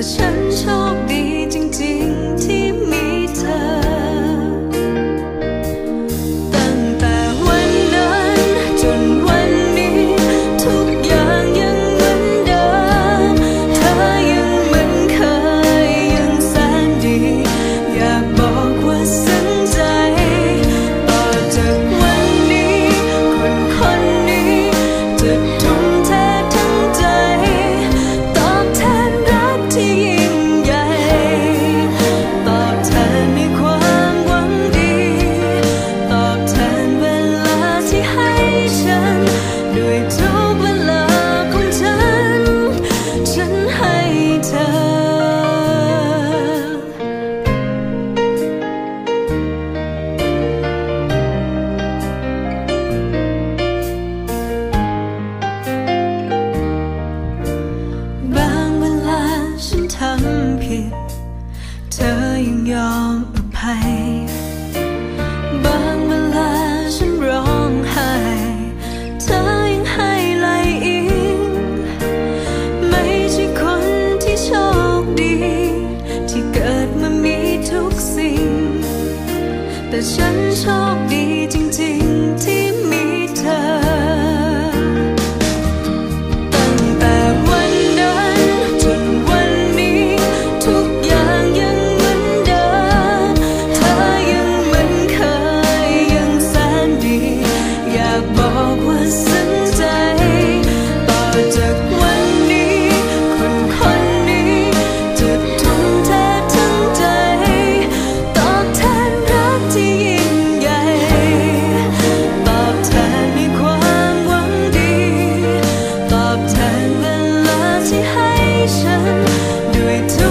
แต่ฉันโชค อยังยอมอภัย บางเวลาฉันร้องไห้ เธอยังให้ไหลอิง ไม่ใช่คนที่โชคดี ที่เกิดมามีทุกสิ่ง แต่ฉันโชคดี we